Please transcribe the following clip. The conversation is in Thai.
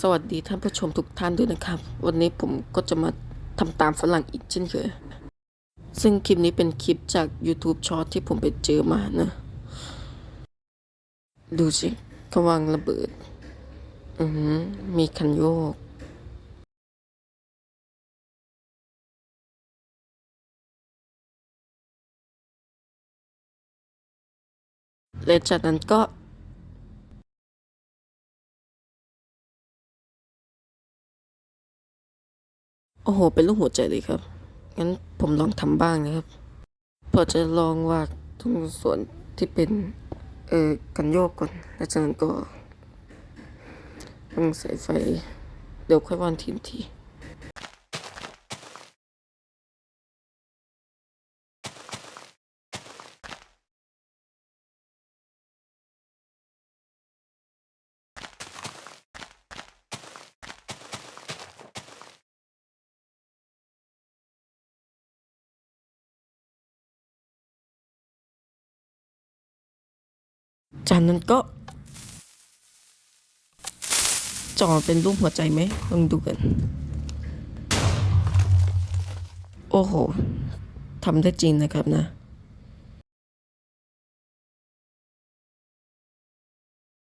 สวัสดีท่านผู้ชมทุกท่านด้วยนะครับ วันนี้ผมก็จะมาทำตามฝรั่งอีกเช่นเคย ซึ่งคลิปนี้เป็นคลิปจาก YouTube Short ที่ผมไปเจอมานะ ดูสิเขาวางระเบิด อือหือมีคันโยก และจากนั้นก็ โอ้โห เป็นรูปหัวใจเลยครับ งั้นผมลองทำบ้างนะครับพอจะลองวาดตรงส่วนที่เป็นเออกันโยกก่อนแล้วจากนั้นก็ต้องใส่ไฟ เดี๋ยวค่อยวาดทีมที จากนั้นก็จอเป็นรูปหัวใจไหมลองดูกัน โอ้โหทำได้จริงนะครับนะ